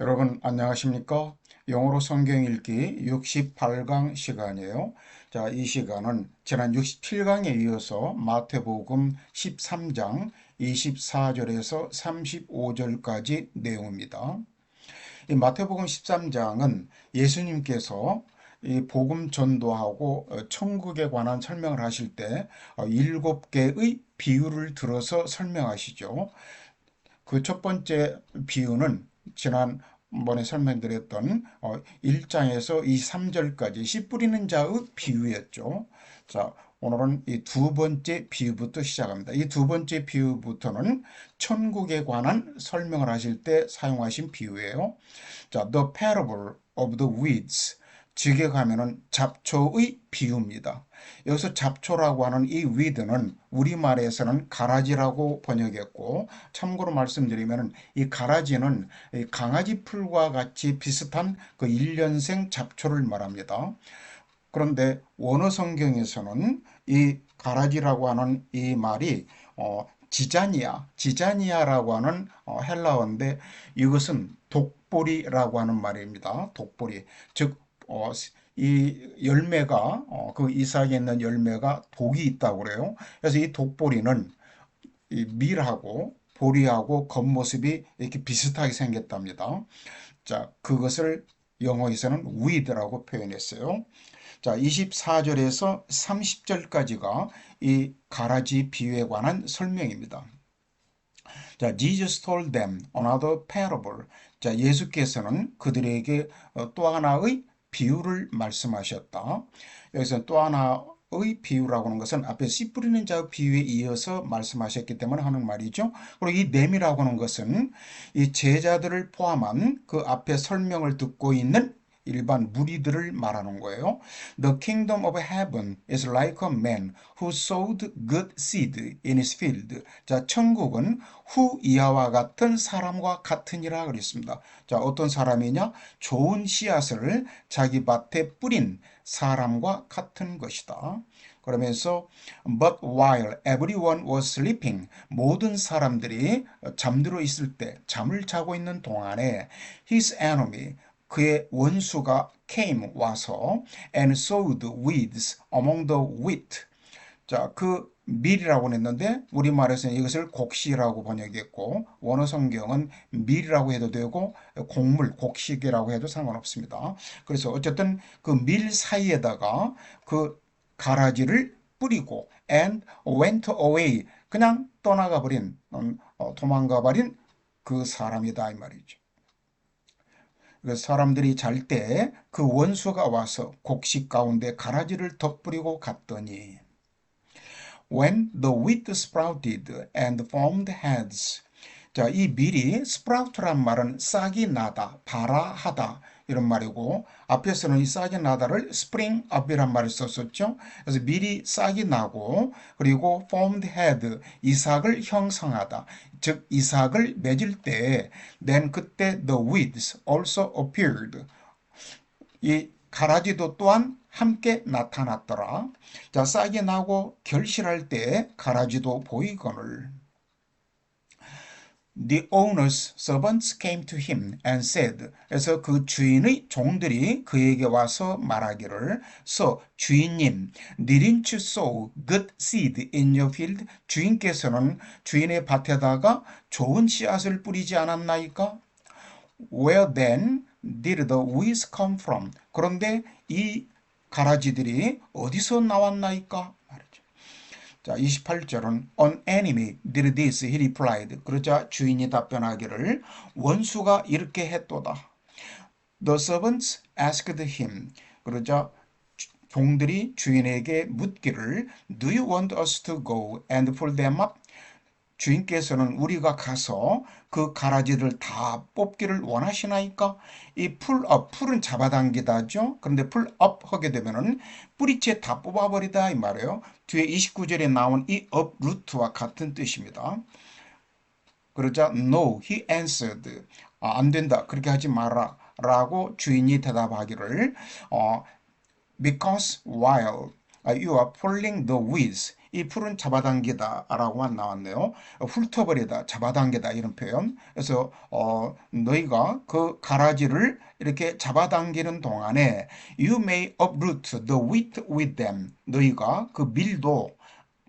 여러분 안녕하십니까? 영어로 성경 읽기 68강 시간이에요. 자, 이 시간은 지난 67강에 이어서 마태복음 13장 24절에서 35절까지 내용입니다. 이 마태복음 13장은 예수님께서 이 복음 전도하고 어, 천국에 관한 설명을 하실 때 어, 일곱 개의 비유를 들어서 설명하시죠. 그 첫 번째 비유는 지난 번에 설명드렸던 1장에서 어, 이 3절까지 씨 뿌리는 자의 비유였죠. 자, 오늘은 이 두 번째 비유부터 시작합니다. 이 두 번째 비유부터는 천국에 관한 설명을 하실 때 사용하신 비유예요. 자, the parable of the weeds. 직역하면은 잡초의 비유입니다. 여기서 잡초라고 하는 이 위드는 우리말에서는 가라지라고 번역했고 참고로 말씀드리면 이 가라지는 이 강아지 풀과 같이 비슷한 그 1년생 잡초를 말합니다. 그런데 원어 성경에서는 이 가라지라고 하는 이 말이 어, 지자니아, 지자니아라고 하는 어, 헬라어인데 이것은 독보리라고 하는 말입니다. 독보리. 즉 어, 이 열매가 어, 그 이삭에 있는 열매가 독이 있다고 그래요. 그래서 이 독보리는 이 밀하고 보리하고 겉모습이 이렇게 비슷하게 생겼답니다. 자, 그것을 영어에서는 weed라고 표현했어요. 자, 24절에서 30절까지가 이 가라지 비유에 관한 설명입니다. 자, Jesus told them another parable. 자, 예수께서는 그들에게 어, 또 하나의 비유를 말씀하셨다. 여기서 또 하나의 비유라고 하는 것은 앞에 씨 뿌리는 자 비유에 이어서 말씀하셨기 때문에 하는 말이죠. 그리고 이 냄이라고 하는 것은 이 제자들을 포함한 그 앞에 설명을 듣고 있는 일반 무리들을 말하는 거예요. The kingdom of heaven is like a man who sowed good seed in his field. 자, 천국은 후 이하와 같은 사람과 같으니라 그랬습니다. 자, 어떤 사람이냐? 좋은 씨앗을 자기 밭에 뿌린 사람과 같은 것이다. 그러면서 but while everyone was sleeping 모든 사람들이 잠들어 있을 때 잠을 자고 있는 동안에 his enemy 그의 원수가 came 와서 and sowed weeds among the wheat. 자, 그 밀이라고 했는데 우리말에서는 이것을 곡식이라고 번역했고 원어 성경은 밀이라고 해도 되고 곡물, 곡식이라고 해도 상관없습니다. 그래서 어쨌든 그 밀 사이에다가 그 가라지를 뿌리고 and went away 그냥 떠나가 버린 어, 도망가 버린 그 사람이다 이 말이죠. 그 사람들이 잘 때 그 원수가 와서 곡식 가운데 가라지를 덧뿌리고 갔더니 When the wheat sprouted and formed heads. 자, 이 밀이 sprout란 말은 싹이 나다, 발아하다 이런 말이고 앞에서는 이 싹이 나다를 spring up이란 말을 썼었죠. 그래서 밀이 싹이 나고 그리고 formed head 이삭을 형성하다. 즉 이삭을 맺을 때 then 그때 the weeds also appeared. 이 가라지도 또한 함께 나타났더라. 자, 싹이 나고 결실할 때 가라지도 보이거늘. The owner's servants came to him and said. 그래서 그 주인의 종들이 그에게 와서 말하기를 So 주인님, didn't you sow good seed in your field? 주인께서는 주인의 밭에다가 좋은 씨앗을 뿌리지 않았나이까? Where then did the weeds come from? 그런데 이 가라지들이 어디서 나왔나이까? 자, 28절은 An enemy did this, he replied. 그러자 주인이 답변하기를 원수가 이렇게 했도다. The servants asked him. 그러자 종들이 주인에게 묻기를 Do you want us to go and pull them up? 주인께서는 우리가 가서 그 가라지를 다 뽑기를 원하시나이까? 이 풀업, 풀은 잡아당기다죠. 그런데 풀업 하게 되면은 뿌리채 다 뽑아버리다 이 말이에요. 뒤에 29절에 나온 이 업 루트와 같은 뜻입니다. 그러자 no, he answered. 아, 안 된다. 그렇게 하지 마라. 라고 주인이 대답하기를 어, because while you are pulling the weeds 이 풀은 잡아당기다 라고만 나왔네요. 훑어버리다, 잡아당기다 이런 표현. 그래서 어, 너희가 그 가라지를 이렇게 잡아당기는 동안에 you may uproot the wheat with them. 너희가 그 밀도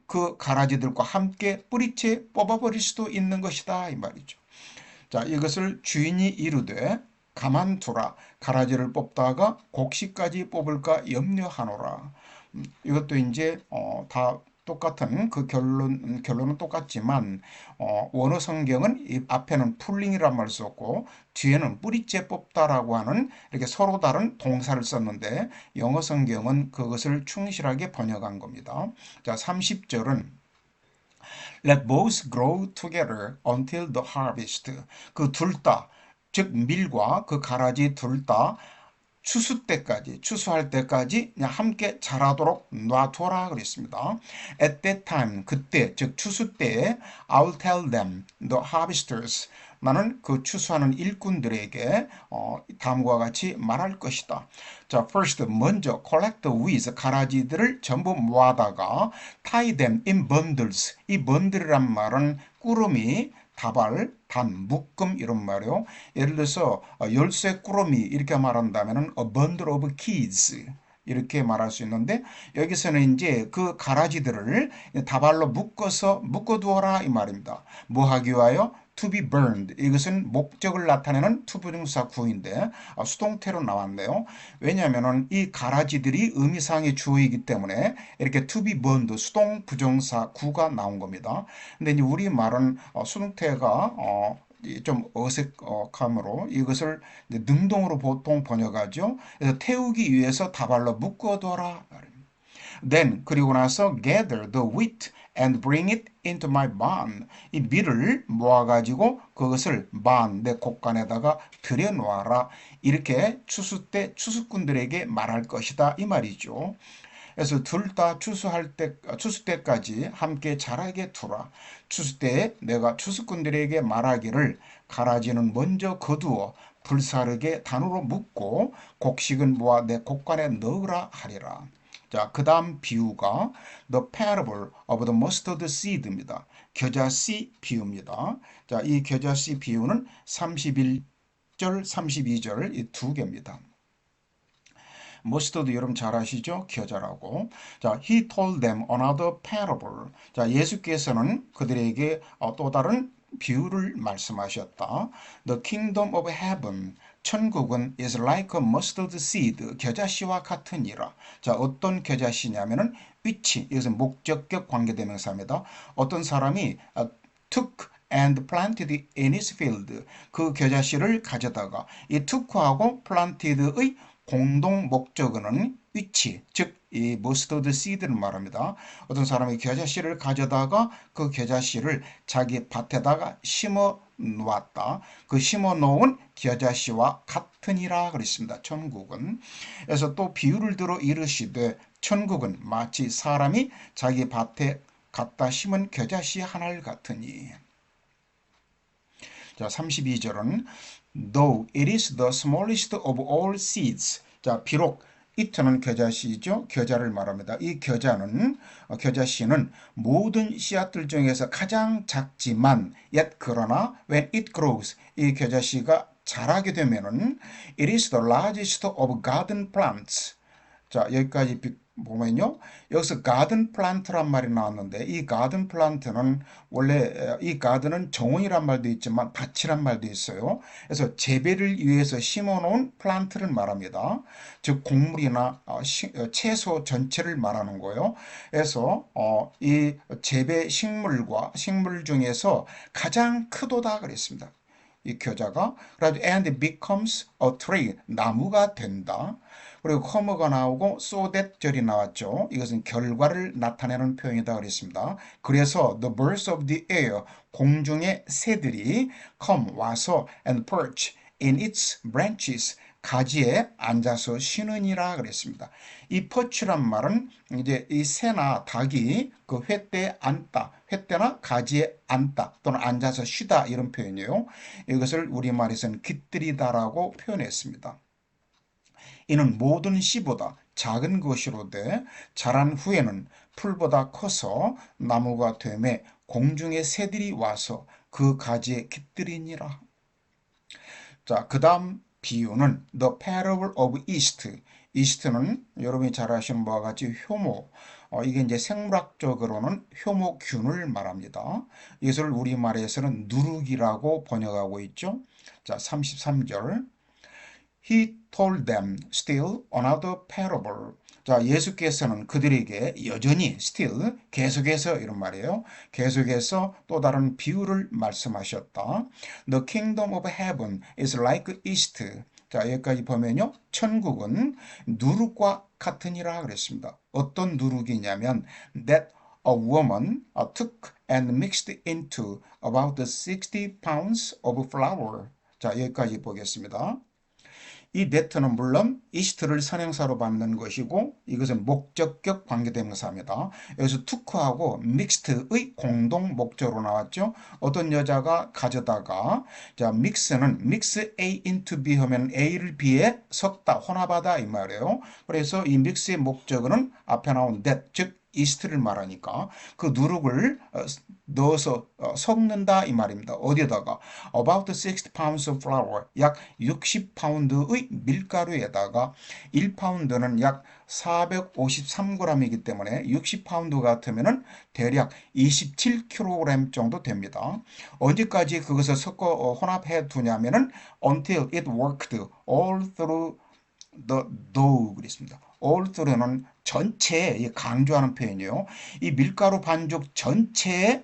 그 가라지들과 함께 뿌리채 뽑아버릴 수도 있는 것이다 이 말이죠. 자 이것을 주인이 이르되 가만두라 가라지를 뽑다가 곡식까지 뽑을까 염려하노라. 음, 이것도 이제 어, 다 똑같은 그 결론 결론은 똑같지만 어, 원어 성경은 이 앞에는 풀링이란 말 썼고 뒤에는 뿌리째 뽑다라고 하는 이렇게 서로 다른 동사를 썼는데 영어 성경은 그것을 충실하게 번역한 겁니다. 자, 30절은 Let both grow together until the harvest. 그 둘 다, 즉 밀과 그 가라지 둘 다 추수 때까지 추수할 때까지 함께 자라도록 놔둬라 그랬습니다. At that time 그때 즉 추수 때에 I'll tell them the harvesters 나는 그 추수하는 일꾼들에게 어, 다음과 같이 말할 것이다. 자, first 먼저 collect weeds 가라지들을 전부 모아다가 tie them in bundles 이 번들이란 말은 꾸러미 다발, 단, 묶음 이런 말이요. 예를 들어서 어, 열쇠 꾸러미 이렇게 말한다면은 a bundle of keys 이렇게 말할 수 있는데 여기서는 이제 그 가라지들을 다발로 묶어서 묶어두어라 이 말입니다. 뭐 하기 위하여? To be burned. 이것은 목적을 나타내는 투부정사 구인데 아, 수동태로 나왔네요. 왜냐하면 이 가라지들이 의미상의 주어이기 때문에 이렇게 to be burned 수동 부정사 구가 나온 겁니다. 근데 이제 우리 말은 어, 수동태가 어, 좀 어색함으로 이것을 능동으로 보통 번역하죠. 그래서 태우기 위해서 다발로 묶어둬라. Then 그리고 나서 gather the wheat and bring it into my barn. 이 밀을 모아가지고 그것을 barn, 내 곡간에다가 들여놓아라. 이렇게 추수 때 추수꾼들에게 말할 것이다. 이 말이죠. 그래서 둘 다 추수할 때, 추수 때까지 함께 자라게 두라. 추수 때에 내가 추수꾼들에게 말하기를 가라지는 먼저 거두어 불사르게 단으로 묶고 곡식은 모아 내 곡간에 넣으라 하리라. 자, 그 다음 비유가 The Parable of the Mustard Seed입니다. 겨자씨 비유입니다. 자, 이 겨자씨 비유는 31절, 32절 이 두 개입니다. 머스터드 여러분 잘 아시죠? 겨자라고. 자, he told them another parable. 자, 예수께서는 그들에게 어, 또 다른 비유를 말씀하셨다. The kingdom of heaven. 천국은 is like a mustard seed, 겨자씨와 같으니라. 자, 어떤 겨자씨냐면은 위치, 이것은 목적격 관계대명사입니다. 어떤 사람이 uh, took and planted in his field. 그 겨자씨를 가져다가 이 took하고 planted의 공동 목적어는 위치, 즉 이 머스터드 시드를 말합니다. 어떤 사람이 겨자씨를 가져다가 그 겨자씨를 자기 밭에다가 심어 놓았다. 그 심어 놓은 겨자씨와 같으니라 그랬습니다. 천국은. 그래서 또 비유를 들어 이르시되 천국은 마치 사람이 자기 밭에 갖다 심은 겨자씨 하나를 같으니. 자, 32절은 Though it is the smallest of all seeds. 자, 비록 이트는 겨자씨죠. 겨자를 말합니다. 이 겨자는 어, 겨자씨는 모든 씨앗들 중에서 가장 작지만 yet 그러나 when it grows 이 겨자씨가 자라게 되면은 it is the largest of garden plants. 자, 여기까지 보면요. 여기서 가든 플란트란 말이 나왔는데 이 가든 플란트는 원래 이 가든은 정원이란 말도 있지만 밭이란 말도 있어요. 그래서 재배를 위해서 심어놓은 플란트를 말합니다. 즉 곡물이나 어, 어, 채소 전체를 말하는 거예요. 그래서 어, 이 재배 식물과 식물 중에서 가장 크도다 그랬습니다. 이 겨자가 그래서 and becomes a tree 나무가 된다. 그리고 커머가 나오고 so that 절이 나왔죠. 이것은 결과를 나타내는 표현이다 그랬습니다. 그래서 the birds of the air 공중의 새들이 come 와서 and perch in its branches 가지에 앉아서 쉬느니라 그랬습니다. 이 퍼치란 말은 이제 이 새나 닭이 그 횟대에 앉다, 횟대나 가지에 앉다 또는 앉아서 쉬다 이런 표현이에요. 이것을 우리말에서는 깃들이다라고 표현했습니다. 이는 모든 씨보다 작은 것이로되 자란 후에는 풀보다 커서 나무가 되매 공중의 새들이 와서 그 가지에 깃들이니라. 자, 그 다음 비유는 The Parable of East. 이스트는 여러분이 잘 아시는 바와 같이 효모, 어, 이게 이제 생물학적으로는 효모균을 말합니다. 이것을 우리말에서는 누룩이라고 번역하고 있죠. 자, 33절. He told them still another parable. 자, 예수께서는 그들에게 여전히 still 계속해서 이런 말이에요. 계속해서 또 다른 비유를 말씀하셨다. The kingdom of heaven is like east. 자, 여기까지 보면요. 천국은 누룩과 같으니라 그랬습니다. 어떤 누룩이냐면 that a woman took and mixed into about 60 pounds of flour. 자, 여기까지 보겠습니다. 이 that는 물론 이스트를 선행사로 받는 것이고 이것은 목적격 관계대명사입니다. 여기서 took하고 mixed의 공동 목적으로 나왔죠. 어떤 여자가 가져다가 자 mix는 mix A into B 하면 A를 B에 섞다 혼합하다 이 말이에요. 그래서 이 mix의 목적어는 앞에 나온 that 즉 이스트를 말하니까 그 누룩을 넣어서 섞는다 이 말입니다. 어디에다가 about 60 pounds of flour 약 60파운드의 밀가루에다가 1파운드는 약 453g이기 때문에 60파운드 같으면은 대략 27kg 정도 됩니다. 언제까지 그것을 섞어 혼합해 두냐면은 until it worked all through the dough 그랬습니다. All through는 전체에 강조하는 표현이에요. 이 밀가루 반죽 전체에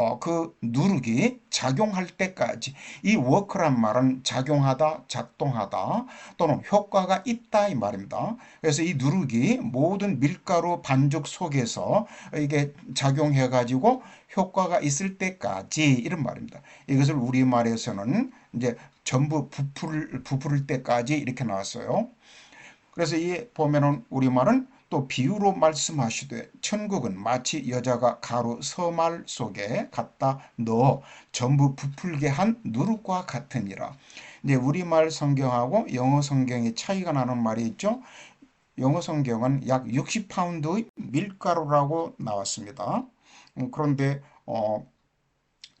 어, 그 누룩이 작용할 때까지 이 워크란 말은 작용하다, 작동하다 또는 효과가 있다 이 말입니다. 그래서 이 누룩이 모든 밀가루 반죽 속에서 이게 작용해 가지고 효과가 있을 때까지 이런 말입니다. 이것을 우리말에서는 이제 전부 부풀 부풀을 때까지 이렇게 나왔어요. 그래서 이 보면은 우리말은 또 비유로 말씀하시되 천국은 마치 여자가 가루 서말 속에 갖다 넣어 전부 부풀게 한 누룩과 같으니라. 이제 우리말 성경하고 영어 성경의 차이가 나는 말이 있죠. 영어 성경은 약 60파운드의 밀가루라고 나왔습니다. 음, 그런데 어,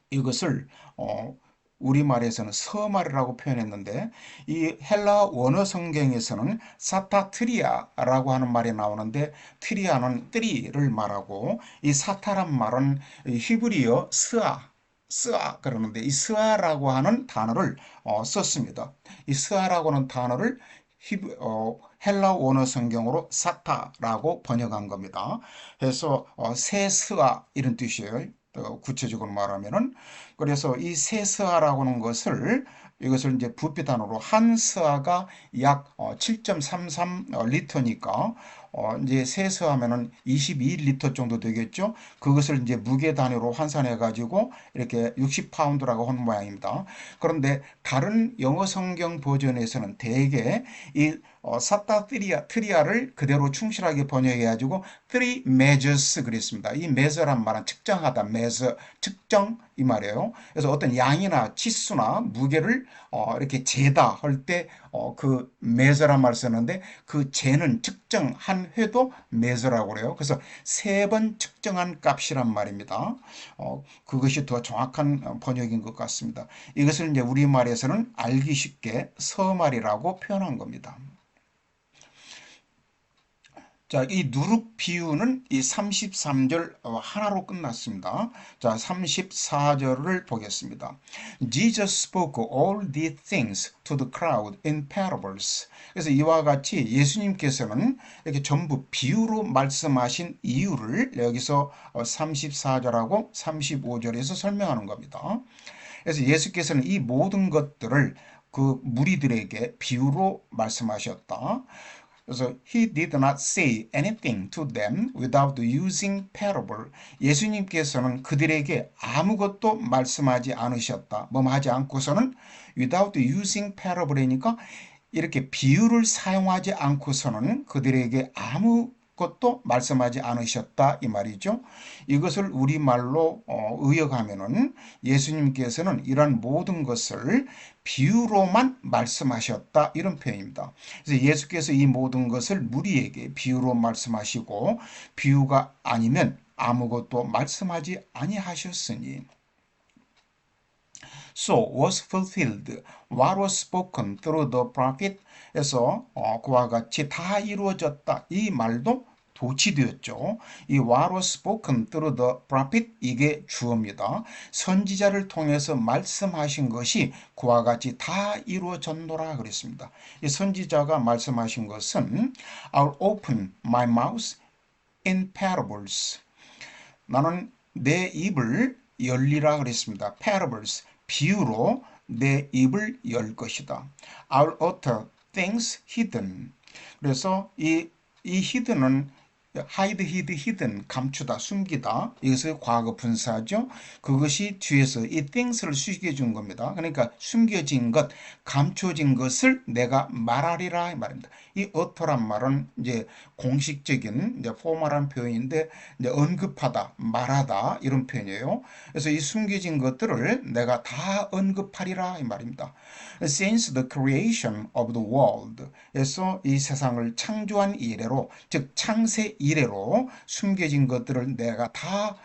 이것을 어, 우리말에서는 서말이라고 표현했는데 이 헬라 원어 성경에서는 사타트리아라고 하는 말이 나오는데 트리아는 뜨리를 말하고 이 사타란 말은 히브리어 스아 스아 그러는데 이 스아라고 하는 단어를 어, 썼습니다. 이 스아라고 하는 단어를 히브, 어, 헬라 원어 성경으로 사타라고 번역한 겁니다. 그래서 어, 세스아 이런 뜻이에요. 어, 구체적으로 말하면은 그래서 이 세스아라고 하는 것을 이것을 이제 부피 단어로 한 스아가 약 7.33 어, 리터니까 어 이제 세수하면은 22리터 정도 되겠죠. 그것을 이제 무게 단위로 환산해 가지고 이렇게 60파운드라고 하는 모양입니다. 그런데 다른 영어 성경 버전에서는 대개 이 어, 사타 트리아, 트리아를 그대로 충실하게 번역해 가지고 three measures 그랬습니다. 이 measure란 말은 측정하다, measure, 측정 이 말이에요. 그래서 어떤 양이나 치수나 무게를 어, 이렇게 재다 할때 어, 그 measure란 말을 쓰는데 그 재는 측정한 회도 measure라고 그래요. 그래서 세 번 측정한 값이란 말입니다. 어, 그것이 더 정확한 번역인 것 같습니다. 이것을 이제 우리말에서는 알기 쉽게 서말이라고 표현한 겁니다. 자, 이 누룩 비유는 이 33절 어, 하나로 끝났습니다. 자, 34절을 보겠습니다. Jesus spoke all these things to the crowd in parables. 그래서 이와 같이 예수님께서는 이렇게 전부 비유로 말씀하신 이유를 여기서 34절하고 어, 35절에서 설명하는 겁니다. 그래서 예수께서는 이 모든 것들을 그 무리들에게 비유로 말씀하셨다. 그래서 he did not say anything to them without using parable. 예수님께서는 그들에게 아무것도 말씀하지 않으셨다. 뭐 하지 않고서는 without using parable이니까 이렇게 비유를 사용하지 않고서는 그들에게 아무 것도 말씀하지 않으셨다 이 말이죠. 이것을 우리말로 어, 의역하면은 예수님께서는 이러한 모든 것을 비유로만 말씀하셨다 이런 표현입니다. 그래서 예수께서 이 모든 것을 무리에게 비유로 말씀하시고 비유가 아니면 아무것도 말씀하지 아니하셨으니 So was fulfilled what was spoken through the prophet 에서 어, 그와 같이 다 이루어졌다 이 말도 도치되었죠. 이 was spoken through the prophet 이게 주어입니다. 선지자를 통해서 말씀하신 것이 그와 같이 다 이루어졌노라 그랬습니다. 이 선지자가 말씀하신 것은 I'll open my mouth in parables. 나는 내 입을 열리라 그랬습니다. parables 비유로 내 입을 열 것이다. I'll utter things hidden. 그래서 이, 이 hidden은 hide, hid, hidden, 감추다, 숨기다. 이것을 과거 분사죠. 그것이 뒤에서 이 things를 수식해 준 겁니다. 그러니까 숨겨진 것, 감춰진 것을 내가 말하리라 이 말입니다. 이 어터란 말은 이제 공식적인 이제 포멀한 표현인데 이제 언급하다, 말하다 이런 표현이에요. 그래서 이 숨겨진 것들을 내가 다 언급하리라 이 말입니다. Since the creation of the world, 에서 이 세상을 창조한 이래로, 즉 창세 이래로 숨겨진 것들을 내가 다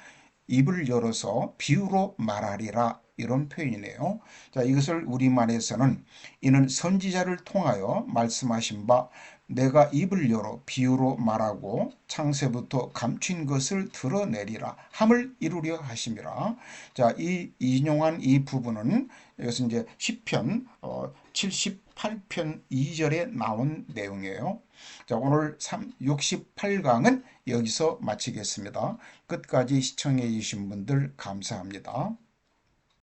입을 열어서 비유로 말하리라 이런 표현이네요. 자, 이것을 우리말에서는 이는 선지자를 통하여 말씀하신 바 내가 입을 열어 비유로 말하고 창세부터 감춘 것을 드러내리라 함을 이루려 하심이라. 자, 이 인용한 이 부분은 이것은 이제 10편 어, 78편 2절에 나온 내용이에요. 자, 오늘 68강은 여기서 마치겠습니다. 끝까지 시청해 주신 분들 감사합니다.